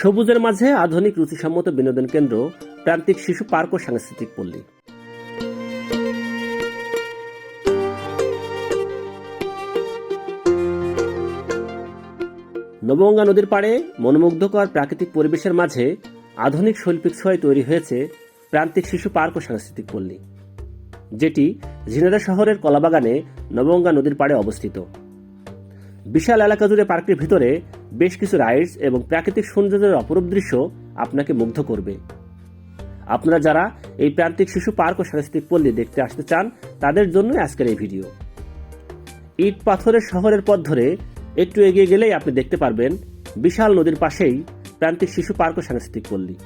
সবুজের মাঝে আধুনিক রুচিসম্মত বিনোদন কেন্দ্র, প্রান্তিক শিশু পার্ক ও সাংস্কৃতিক পল্লী। নবগঙ্গা নদীর পাড়ে মনোমুগ্ধকর প্রাকৃতিক পরিবেশের মাঝে আধুনিক শৈল্পিক ছোঁয়ায় তৈরি হয়েছে প্রান্তিক শিশু পার্ক ও সাংস্কৃতিক পল্লী, যেটি ঝিনাদা শহরের কলাবাগানে নবগঙ্গা নদীর পাড়ে অবস্থিত। বিশাল এলাকা জুড়ে পার্কটির ভিতরে বেশ কিছু রাইডস এবং প্রাকৃতিক সৌন্দর্যের অপরূপ দৃশ্য আপনাকে মুগ্ধ করবে। আপনারা যারা এই প্রান্তিক শিশু পার্ক ও সাংস্কৃতিক পল্লী দেখতে আসতে চান, তাদের জন্য আজকের এই ভিডিও। ইট পাথরের শহরের পথ ধরে একটু এগিয়ে গেলেই আপনি দেখতে পারবেন বিশাল নদীর পাশেই প্রান্তিক শিশু পার্ক ও সাংস্কৃতিক পল্লী।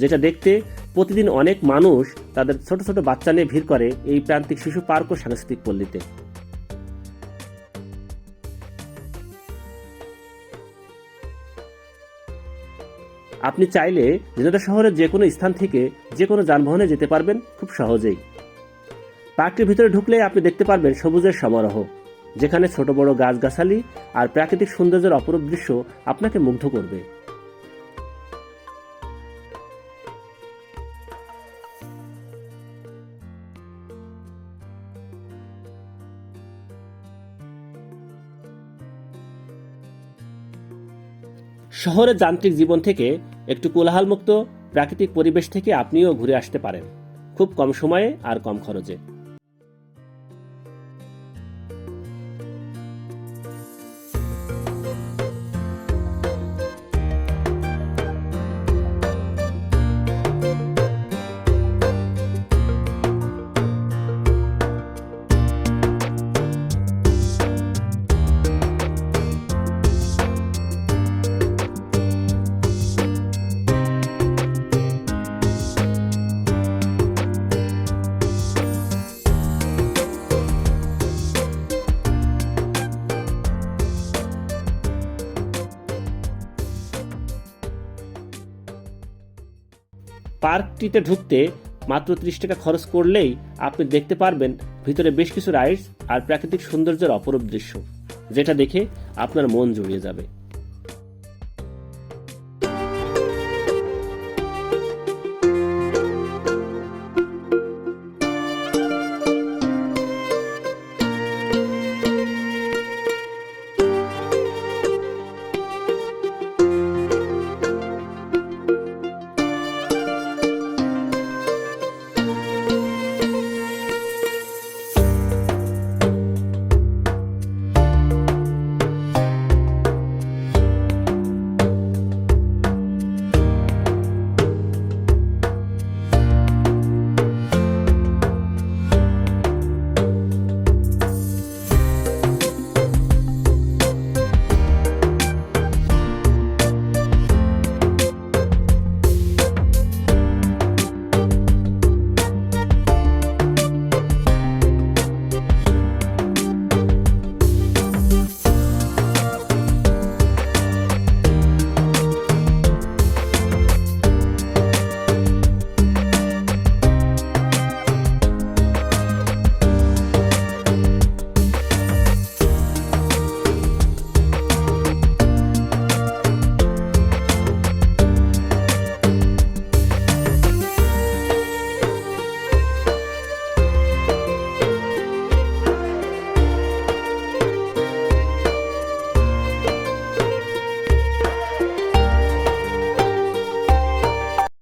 যেটা দেখতে প্রতিদিন অনেক মানুষ তাদের ছোট ছোট বাচ্চা নিয়ে ভিড় করে এই প্রান্তিক শিশু পার্ক ও সাংস্কৃতিক পল্লীতে। আপনি চাইলে জেনেদা শহরের যে কোনো স্থান থেকে যে কোনো যানবাহনে যেতে পারবেন খুব সহজেই। পার্কটির ভিতরে ঢুকলে আপনি দেখতে পারবেন সবুজের সমারোহ, যেখানে ছোট বড় গাছগাছালি আর প্রাকৃতিক সৌন্দর্যের অপরূপ দৃশ্য আপনাকে মুগ্ধ করবে। শহরের যান্ত্রিক জীবন থেকে একটু কোলাহলমুক্ত প্রাকৃতিক পরিবেশ থেকে আপনিও ঘুরে আসতে পারেন। খুব কম সময়ে আর কম খরচে। পার্কটিতে ঢুকতে মাত্র ত্রিশ টাকা খরচ করলেই আপনি দেখতে পারবেন ভিতরে বেশ কিছু রাইডস আর প্রাকৃতিক সৌন্দর্যের অপরূপ দৃশ্য, যেটা দেখে আপনার মন জুড়িয়ে যাবে।